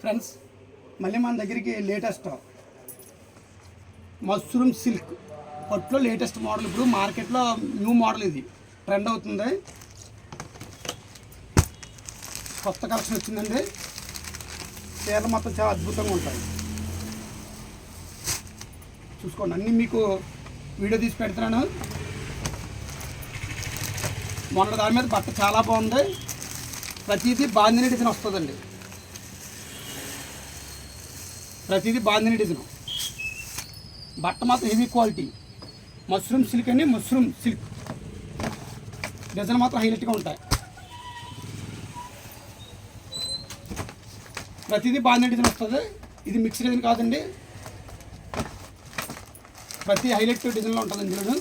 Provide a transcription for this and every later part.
Friends మళ్ళీ మన దగ్గరికి లేటెస్ట్ మష్రూమ్ సిల్క్. పట్టులో లేటెస్ట్ మోడల్ ఇప్పుడు మార్కెట్లో న్యూ మోడల్ ఇది. ట్రెండ్ అవుతుంది. కొత్త కలెక్షన్ వచ్చిందండి. చీరలు మొత్తం చాలా అద్భుతంగా ఉంటాయి. చూసుకోండి అన్నీ మీకు వీడియో తీసి పెడుతున్నాను. మొన్న దాని మీద బట్ట చాలా బాగుంది. ప్రతిదీ బాందిని డిజైన్ వస్తుందండి. ప్రతిదీ బాందిని డిజైన్. బట్ట మాత్రం హెవీ క్వాలిటీ. మష్రూమ్ సిల్క్ అని మష్రూమ్ సిల్క్. డిజైన్ మాత్రం హైలైట్గా ఉంటాయి. ప్రతిదీ బాందిని డిజైన్ వస్తుంది. ఇది మిక్స్ డిజైన్ కాదండి. ప్రతి హైలైట్ డిజైన్లో ఉంటుంది ఇందులో.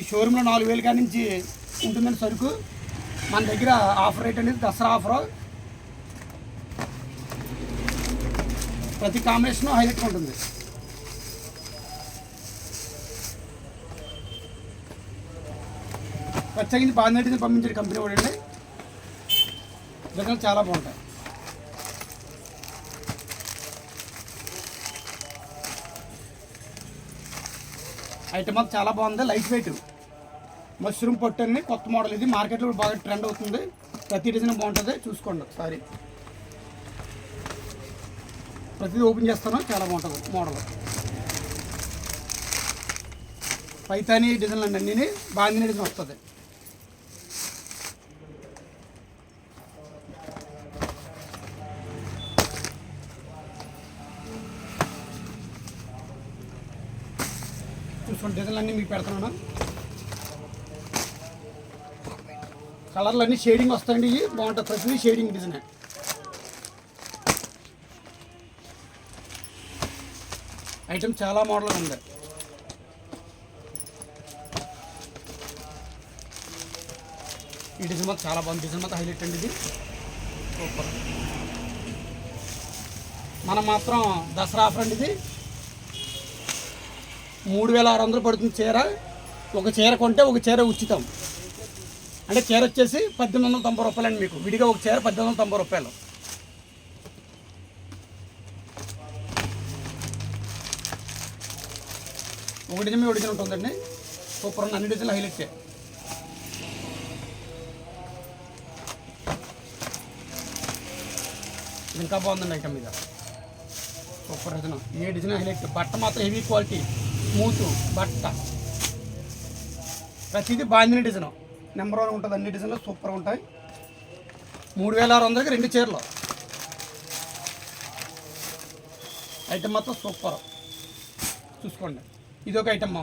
ఈ షోరూంలో నాలుగు వేలు కాడి నుంచి ఉంటుందండి సరుకు. మన దగ్గర ఆఫర్ రేట్ అనేది దసరా ఆఫర్. ప్రతి కాంబినేషన్ హైలైట్ ఉంటుంది. ప్రత్యేకించి బాగా పంపించే కంపెనీ కూడా అండి. దగ్గర చాలా బాగుంటాయి. ఐటమ్ చాలా బాగుంది. Light weight. మష్రూమ్ పొట్టు కొత్త మోడల్ ఇది. మార్కెట్లో బాగా ట్రెండ్ అవుతుంది. ప్రతి డిజైన్ బాగుంటుంది. చూసుకోండి ఒకసారి. ప్రతిదీ ఓపెన్ చేస్తాను. చాలా బాగుంటుంది మోడల్. పైతాని డిజైన్లు అండి అన్నీ బాందిని డిజైన్ వస్తుంది. చూసుకోండి డిజైన్లు అన్నీ మీకు పెడుతున్నాను. కలర్లు అన్నీ షేడింగ్ వస్తాయండి. ఇవి బాగుంటుంది ప్రతిదీ షేడింగ్ డిజైన్. ఐటమ్ చాలా మోడల్ ఉంది. ఈ డిజైన్ మాత్రం చాలా బాగుంది. డిజైన్ మాత్రం హైలైట్ అండి ఇది. సూపర్. మనం మాత్రం దసరా ఆఫర్ అండి ఇది. మూడు వేల ఆరు వందలు పడుతుంది చీర. ఒక చీర కొంటే ఒక చీర ఉచితం. అంటే చీర వచ్చేసి పద్దెనిమిది వందల తొంభై రూపాయలు అండి మీకు. విడిగా ఒక చీర పద్దెనిమిది వందల తొంభై రూపాయలు. ఒక డిజైన్ మీద ఉంటుందండి. సూపర్ ఉన్న అన్ని డిజైన్లు హైలైట్ ఇంకా బాగుందండి ఐటమ్ మీద. Super design. ఏ డిజైన్ హైలైట్ బట్ట మాత్రం హెవీ క్వాలిటీ స్మూత్ బట్ట. ప్రతిదీ బాగుంది డిజైన్. నెంబర్ వన్ ఉంటుంది అన్ని డిజైన్లు సూపర్ ఉంటాయి. మూడు వేల ఆరు వందలకి రెండు చీరలు. ఐటమ్ మాత్రం సూపర్. చూసుకోండి. ఇది ఒక ఐటమ్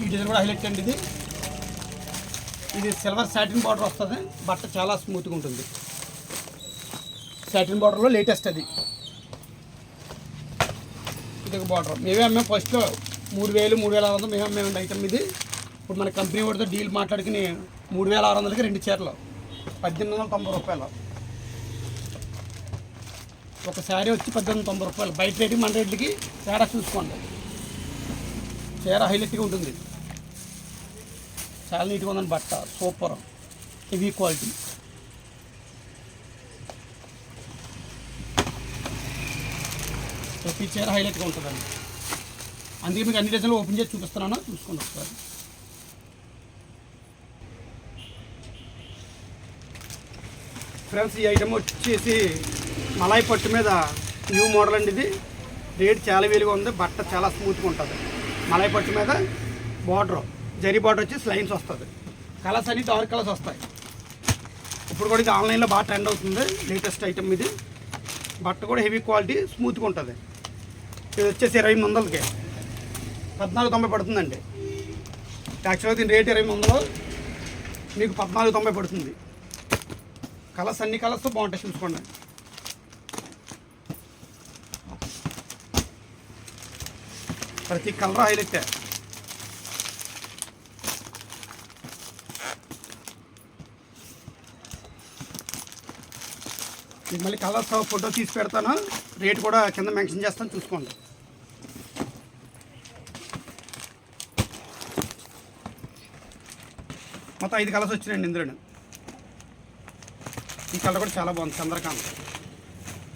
ఈ డిజైన్ కూడా హైలైట్ అండి ఇది. ఇది సిల్వర్ సాటిన్ బార్డర్ వస్తుంది. బట్ట చాలా స్మూత్గా ఉంటుంది. సాటిన్ బార్డర్లో లేటెస్ట్ అది. ఇది ఒక బార్డర్ మేమే అమ్మాం ఫస్ట్లో మూడు వేలు మూడు వేల ఆరు వందలు మేమే అమ్మామండి ఐటమ్ ఇది. ఇప్పుడు మన కంపెనీ వాడితో డీల్ మాట్లాడుకుని మూడు వేల ఆరు వందలకి రెండు చీరలు. పద్దెనిమిది వందల తొంభై రూపాయలు. ఒక శారీ వచ్చి పద్దెనిమిది తొంభై రూపాయలు. బయట రేటుకి మన రేట్లకి తేడా చూసుకోండి. చీర హైలైట్గా ఉంటుంది. చాలా నీట్గా ఉందండి బట్ట. సూపర్. హెవీ క్వాలిటీ ప్రతి చీర హైలైట్గా ఉంటుందండి. అందుకే మీకు అన్ని డిజైన్లు ఓపెన్ చేసి చూపిస్తున్నాను. చూసుకోండి ఒకసారి. ఫ్రెండ్స్ ఈ ఐటమ్ వచ్చేసి మలాయి పట్టు మీద న్యూ మోడల్ అండి ఇది. రేట్ చాలా వేలుగా ఉంది. బట్ట చాలా స్మూత్గా ఉంటుంది. మలాయి పట్టు మీద బార్డర్ జరీ బార్డర్ వచ్చి స్లైన్స్ వస్తుంది. కలర్స్ అన్ని డార్క్ కలర్స్ వస్తాయి. ఇప్పుడు కూడా ఇది ఆన్లైన్లో బాగా ట్రెండ్ అవుతుంది. లేటెస్ట్ ఐటమ్ ఇది. బట్ట కూడా హెవీ క్వాలిటీ స్మూత్గా ఉంటుంది. ఇది వచ్చేసి ఇరవై ఎనిమిది వందలకి. పద్నాలుగు తొంభై పడుతుందండి. యాక్చువల్గా దీని రేట్ ఇరవై ఎనిమిది వందలు. మీకు పద్నాలుగు తొంభై పడుతుంది. కలర్స్ అన్ని కలర్స్ బాగుంటాయి చూసుకోండి. ప్రతి కలర్ హైలైట్ మీకు మళ్ళీ కలర్స్ ఫోటో తీసి పెడతాను. రేట్ కూడా కింద మెన్షన్ చేస్తాను చూసుకోండి. మొత్తం ఐదు కలర్స్ వచ్చినాయండి ఇందులో ఈ కలర్ కూడా చాలా బాగుంది చంద్రకాంత్.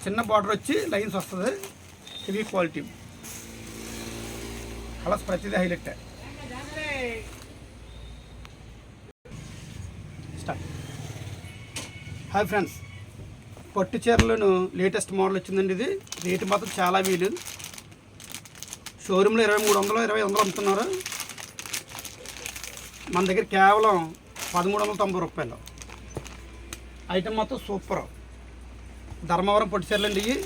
చిన్న బార్డర్ వచ్చి లైన్స్ వస్తుంది. హెవీ క్వాలిటీ కలర్స్ ప్రతిదీ హైలైట్ స్టార్ట్ హాయ్ ఫ్రెండ్స్ పట్టు చీరలను లేటెస్ట్ మోడల్ వచ్చిందండి ఇది. రేటు మాత్రం చాలా వీలు. షోరూంలో ఇరవై మూడు వందలు ఇరవై వందలు అమ్ముతున్నారు. మన దగ్గర కేవలం పదమూడు వందల తొంభై రూపాయలు. ఐటమ్ మొత్తం సూపర్. ధర్మవరం పట్టు చీరలు అండి ఇవి.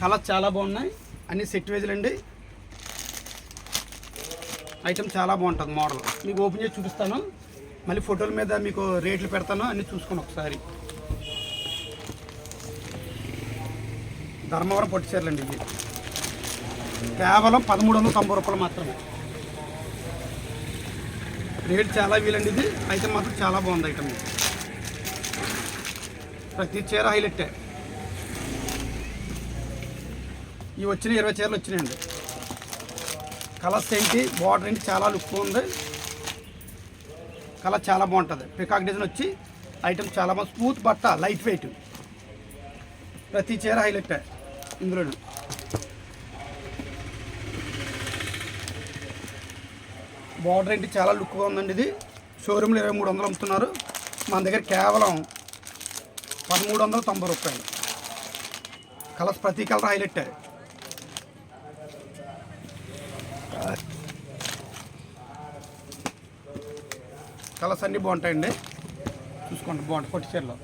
కలర్స్ చాలా బాగున్నాయి. అన్ని సెట్ వేజులు అండి. ఐటమ్ చాలా బాగుంటుంది మోడల్. మీకు ఓపెన్ చేసి చూపిస్తాను. మళ్ళీ ఫోటోల మీద మీకు రేట్లు పెడతాను అన్నీ చూసుకొని ఒకసారి. ధర్మవరం పట్టు చీరలు అండి కేవలం పదమూడు వందల తొంభై రూపాయలు మాత్రమే. రేట్ చాలా వీలండి ఇది. అయితే మాత్రం చాలా బాగుంది ఐటమ్ ప్రతి చీర హైలైటే. ఇవి వచ్చిన ఇరవై చీరలు వచ్చినాయండి. కలర్స్ ఏంటి? బార్డర్ ఏంటి? చాలా లుక్ ఉంది. కలర్ చాలా బాగుంటుంది. పికాక్ డిజైన్ వచ్చి ఐటమ్ చాలా బాగుంది. స్మూత్ బట్ట లైట్ వెయిట్ ప్రతి చీర హైలైట్ ఇందులో బార్డర్ ఏంటి? చాలా లుక్గా ఉందండి ఇది. షోరూంలో ఇరవై మూడు వందలు అమ్ముతున్నారు. మన దగ్గర కేవలం పదమూడు వందల తొంభై రూపాయలు. కలర్స్ ప్రతి కలర్ హైలైట్ కలర్స్ అన్నీ బాగుంటాయండి. చూసుకోండి బాగుంటాయి. పొట్టి చీరలో.